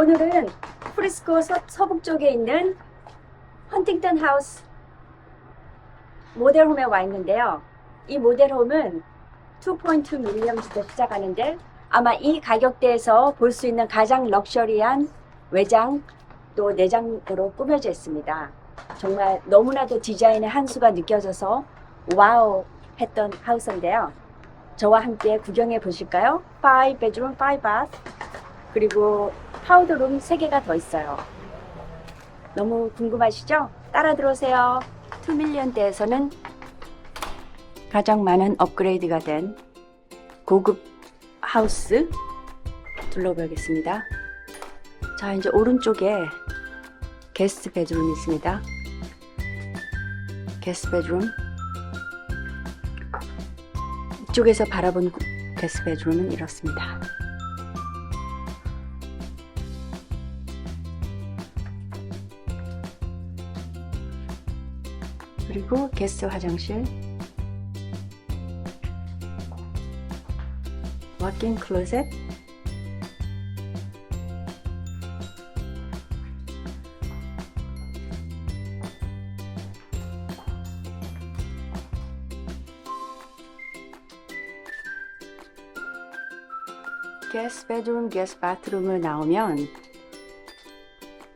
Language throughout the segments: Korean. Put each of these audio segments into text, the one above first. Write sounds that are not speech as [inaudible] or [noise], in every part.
오늘은 프리스코 서, 서북 쪽에 있는 헌팅턴 하우스 모델홈에 와 있는데요. 이 모델홈은 2.2 밀리언부터 시작하는데 아마 이 가격대에서 볼 수 있는 가장 럭셔리한 외장 또 내장으로 꾸며져 있습니다. 정말 너무나도 디자인의 한 수가 느껴져서 와우 했던 하우스인데요. 저와 함께 구경해 보실까요? 5 bedroom, 5 bath 그리고 파우더룸 3개가 더 있어요. 너무 궁금하시죠? 따라 들어오세요. 2밀리언대에서는 가장 많은 업그레이드가 된 고급 하우스 둘러보겠습니다. 자, 이제 오른쪽에 게스트 베드룸이 있습니다. 게스트 베드룸. 이쪽에서 바라본 게스트 베드룸은 이렇습니다. 그리고 게스트 화장실. 워킹 클로셋 게스트 베드룸, 게스트 바트룸을 나오면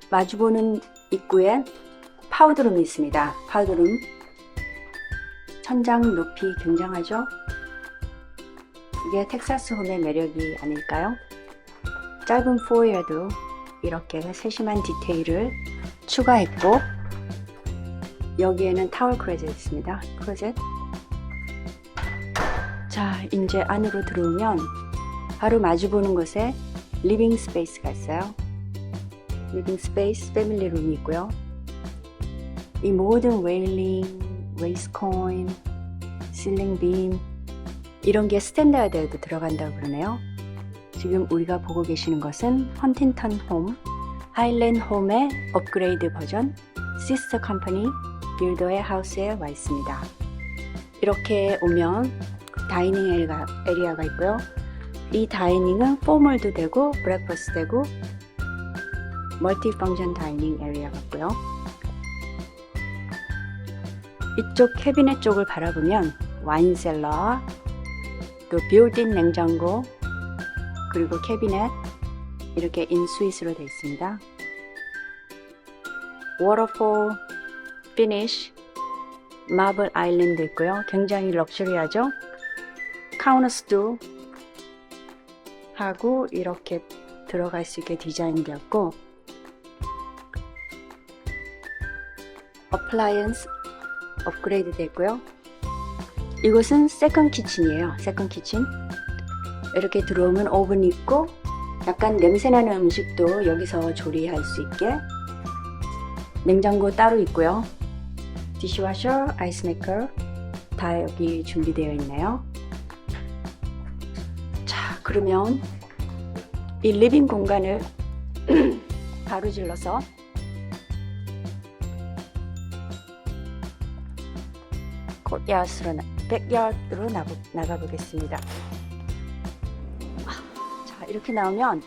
마주보는 입구에 파우더룸이 있습니다. 파우더룸 천장 높이 굉장하죠? 이게 텍사스 홈의 매력이 아닐까요? 짧은 포이어도 이렇게 세심한 디테일을 추가했고 여기에는 타월 크로젯 있습니다. 크로젯 자 이제 안으로 들어오면 바로 마주보는 곳에 리빙 스페이스가 있어요. 리빙 스페이스 패밀리 룸이 있고요. 이 모든 웨일링, 웨이스코인, 실링 빔 이런 게 스탠다드에도 들어간다고 그러네요. 지금 우리가 보고 계시는 것은 헌팅턴 홈, 하일랜드 홈의 업그레이드 버전 시스터 컴퍼니 빌더의 하우스에 와 있습니다. 이렇게 오면 다이닝 에리가, 에리아가 있고요. 이 다이닝은 포멀도 되고 브렉퍼스 되고 멀티 펑션 다이닝 에리아 같고요. 이쪽 캐비넷 쪽을 바라보면 와인셀러, 또 빌딩 냉장고, 그리고 캐비넷 이렇게 인스윗으로 되어 있습니다. 워터폴 피니쉬 마블 아일랜드 있고요. 굉장히 럭셔리하죠. 카우너스도 하고 이렇게 들어갈 수 있게 디자인되었고 어플라이언스 업그레이드 됐고요. 이곳은 세컨 키친이에요. 세컨 키친. 이렇게 들어오면 오븐 있고 약간 냄새나는 음식도 여기서 조리할 수 있게 냉장고 따로 있고요. 디시와셔, 아이스메이커 다 여기 준비되어 있네요. 자, 그러면 이 리빙 공간을 [clears throat] 가로질러서 코트야스로 백야드로 나가 보겠습니다. 자, 이렇게 나오면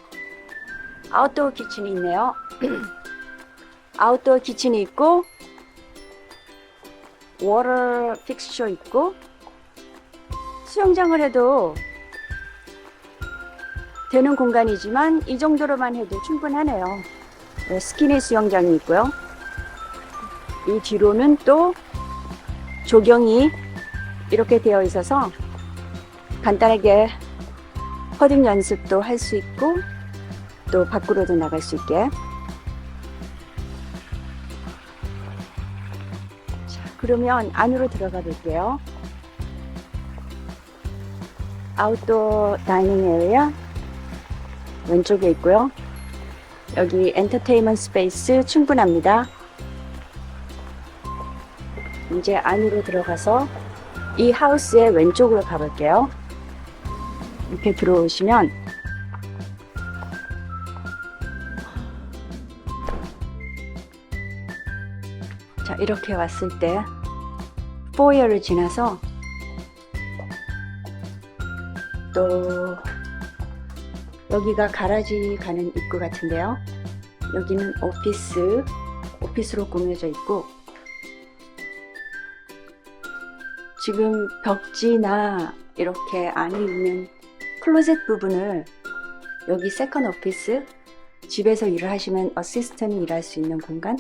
아웃도어 키친이 있네요. [clears throat] 아웃도어 키친이 있고 워터 픽스처 있고 수영장을 해도 되는 공간이지만 이 정도로만 해도 충분하네요. 네, 스키니 수영장이 있고요. 이 뒤로는 또 조경이 이렇게 되어 있어서 간단하게 퍼딩 연습도 할 수 있고 또 밖으로도 나갈 수 있게. 자 그러면 안으로 들어가 볼게요. 아웃도어 다이닝 에리아 왼쪽에 있고요. 여기 엔터테인먼트 스페이스 충분합니다 이제 안으로 들어가서 이 하우스의 왼쪽으로 가볼게요. 이렇게 들어오시면 자 이렇게 왔을 때 포이어를 지나서 또 여기가 가라지 가는 입구 같은데요. 여기는 오피스, 오피스로 꾸며져 있고, 지금 벽지나 이렇게 안에 있는 클로젯 부분을 여기 세컨 오피스, 집에서 일을 하시면 어시스턴이 일할 수 있는 공간,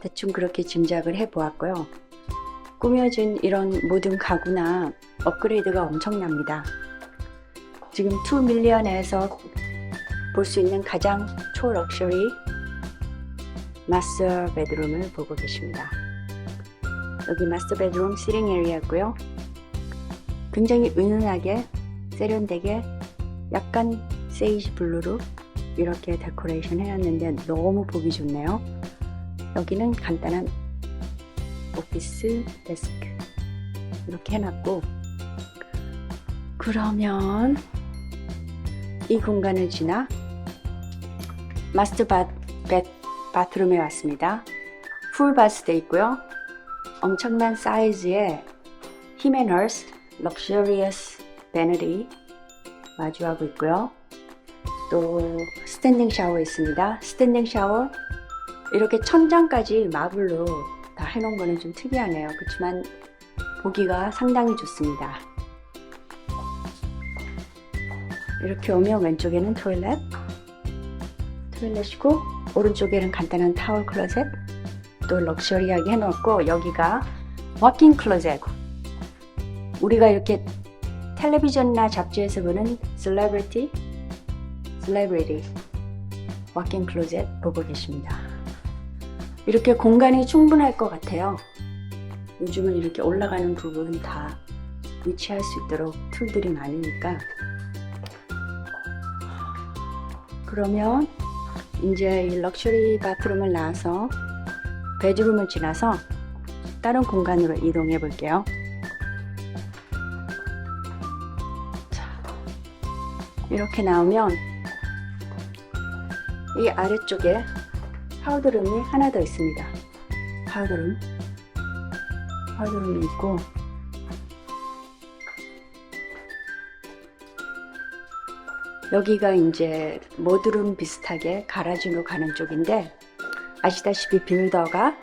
대충 그렇게 짐작을 해 보았고요. 꾸며진 이런 모든 가구나 업그레이드가 엄청납니다. 지금 2밀리언에서 볼 수 있는 가장 초럭셔리 마스터 베드룸을 보고 계십니다. 여기 마스터 베드룸 시링 에리아고요. 굉장히 은은하게 세련되게 약간 세이지 블루로 이렇게 데코레이션 해놨는데 너무 보기 좋네요. 여기는 간단한 오피스 데스크 이렇게 해놨고 그러면 이 공간을 지나 마스터 바, 벳, 바트룸에 왔습니다. 풀 바스돼 있고요. 엄청난 사이즈의 히메너스 럭셔리어스 베너리 마주하고 있고요. 또 스탠딩 샤워 있습니다. 스탠딩 샤워 이렇게 천장까지 마블로 다 해놓은 거는 좀 특이하네요. 그렇지만 보기가 상당히 좋습니다. 이렇게 오면 왼쪽에는 토일렛, 토일렛이고 오른쪽에는 간단한 타월 클로셋, 또 럭셔리하게 해놓았고 여기가 워킹 클로셋. 우리가 이렇게 텔레비전이나 잡지에서 보는 셀레브리티, 셀레브리티 워킹 클로셋 보고 계십니다. 이렇게 공간이 충분할 것 같아요. 요즘은 이렇게 올라가는 부분 다 위치할 수 있도록 툴들이 많으니까. 그러면 이제 이 럭셔리 바트룸을 나와서 베드룸을 지나서 다른 공간으로 이동해 볼게요. 자, 이렇게 나오면 이 아래쪽에 파우더룸이 하나 더 있습니다. 파우더룸. 파우더룸이 있고, 여기가 이제 모드룸 비슷하게 가라지로 가는 쪽인데, 아시다시피 빌더가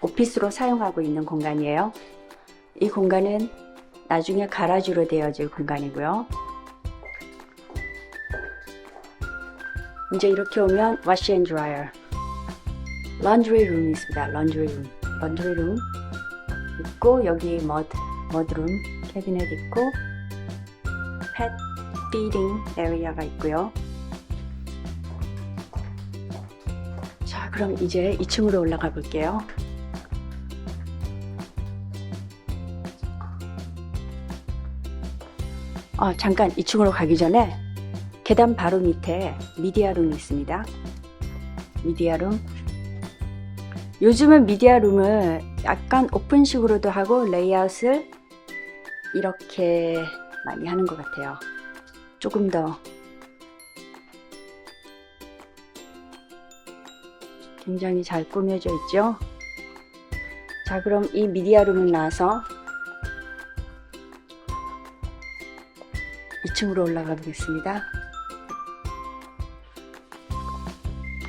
오피스로 사용하고 있는 공간이에요. 이 공간은 나중에 가라지로 되어질 공간이고요. 이제 이렇게 오면 와시 앤 드라이어. 런드리 룸이 있습니다. 런드리 룸. 런드리 룸 있고 여기 머드 머드룸 캐비넷 있고 펫 피딩 에리아가 있고요. 그럼 이제 2층으로 올라가 볼게요. 아, 잠깐 2층으로 가기 전에 계단 바로 밑에 미디어룸이 있습니다. 미디어룸 요즘은 미디어룸을 약간 오픈식으로도 하고 레이아웃을 이렇게 많이 하는 것 같아요. 조금 더 굉장히 잘 꾸며져 있죠. 자, 그럼 이 미디어룸을 나와서 2층으로 올라가 보겠습니다.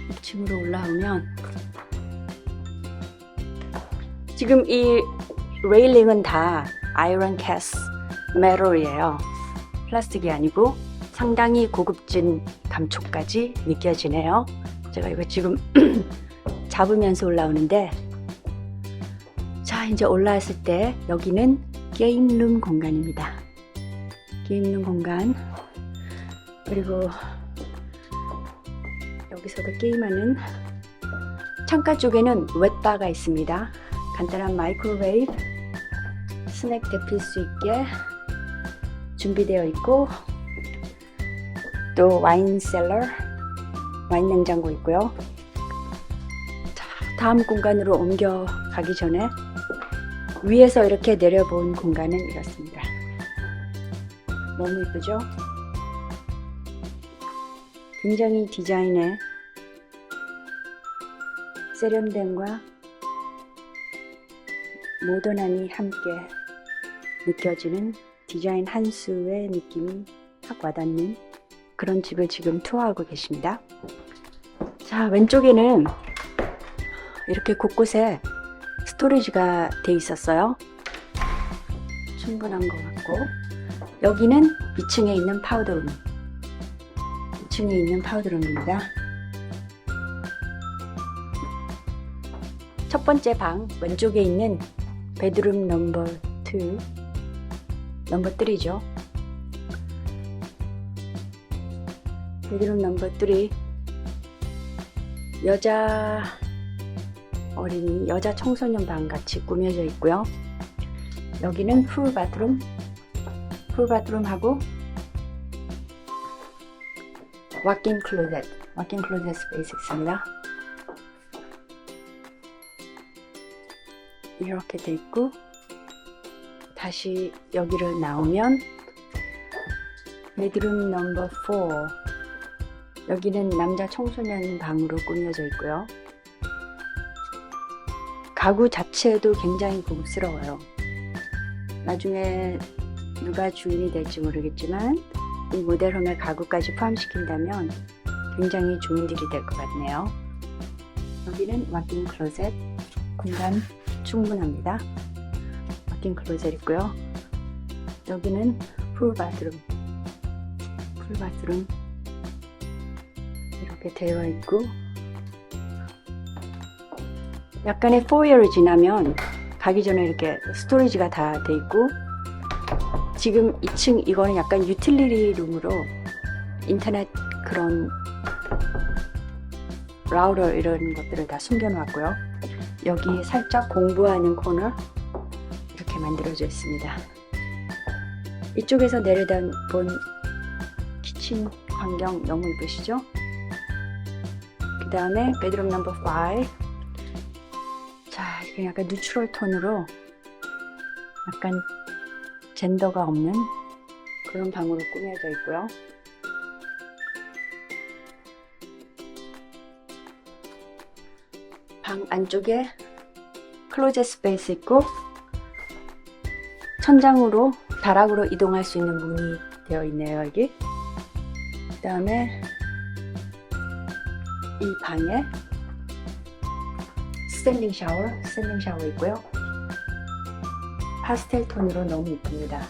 2층으로 올라오면 지금 이 레일링은 다 아이런 캐스 메럴이에요. 플라스틱이 아니고 상당히 고급진 감촉까지 느껴지네요. 제가 이거 지금 [clears throat] 잡으면서 올라오는데 자 이제 올라왔을 때 여기는 게임룸 공간입니다. 게임룸 공간 그리고 여기서도 게임하는 창가 쪽에는 웻바가 있습니다. 간단한 마이크로웨이브 스낵 데필 수 있게 준비되어 있고 또 와인 셀러 와인 냉장고 있고요. 자, 다음 공간으로 옮겨 가기 전에 위에서 이렇게 내려본 공간은 이렇습니다. 너무 이쁘죠? 굉장히 디자인에 세련됨과 모던함이 함께 느껴지는 디자인 한 수의 느낌이 확 와닿는 그런 집을 지금 투어하고 계십니다. 자, 왼쪽에는 이렇게 곳곳에 스토리지가 돼 있었어요. 충분한 것 같고 여기는 2층에 있는 파우더룸 2층에 있는 파우더룸입니다. 첫 번째 방 왼쪽에 있는 베드룸 넘버 2 넘버 3죠. 베드룸 넘버 3 여자 어린이 여자 청소년 방 같이 꾸며져 있고요. 여기는 풀 바드룸 풀 바드룸하고 왁인 클로젯 왁인 클로젯 스페이스 있습니다. 이렇게 돼 있고 다시 여기를 나오면 베드룸 넘버 4 여기는 남자 청소년 방으로 꾸며져 있고요. 가구 자체도 굉장히 고급스러워요. 나중에 누가 주인이 될지 모르겠지만 이 모델홈의 가구까지 포함시킨다면 굉장히 주인들이 될 것 같네요. 여기는 왁인 클로젯 공간 충분합니다. 왁인 클로젯 있고요. 여기는 풀 바드룸 풀 바드룸 이렇게 되어 있고 약간의 포이어를 지나면 가기 전에 이렇게 스토리지가 다 돼 있고 지금 2층 이거는 약간 유틸리티 룸으로 인터넷 그런 라우터 이런 것들을 다 숨겨놓았고요. 여기 살짝 공부하는 코너 이렇게 만들어져 있습니다. 이쪽에서 내려다 본 키친 광경 너무 이쁘시죠? 그 다음에 베드룸 넘버 5 자, 이게 약간 뉴트럴 톤으로 약간 젠더가 없는 그런 방으로 꾸며져 있고요. 방 안쪽에 클로젯 스페이스 있고 천장으로 다락으로 이동할 수 있는 문이 되어 있네요 여기 그 다음에 이 방에 스탠딩 샤워 스탠딩 샤워 있고요. 파스텔 톤으로 너무 이쁩니다.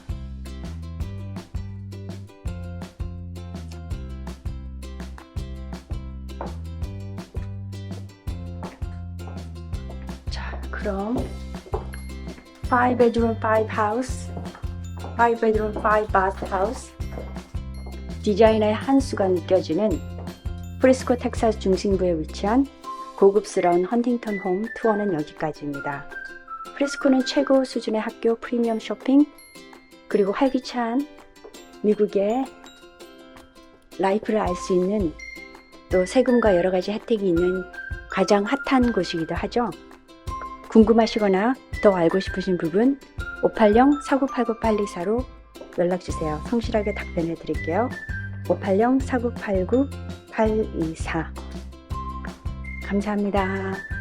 자 그럼 5 bedroom 5 house 5 bedroom 5 bath house. 디자인의 한 수가 느껴지는 프리스코 텍사스 중심부에 위치한 고급스러운 헌팅턴 홈 투어는 여기까지입니다. 프리스코는 최고 수준의 학교 프리미엄 쇼핑 그리고 활기찬 미국의 라이프를 알 수 있는 또 세금과 여러 가지 혜택이 있는 가장 핫한 곳이기도 하죠. 궁금하시거나 더 알고 싶으신 부분 580-4989-824로 연락주세요. 성실하게 답변해 드릴게요. 580-4989-824 감사합니다.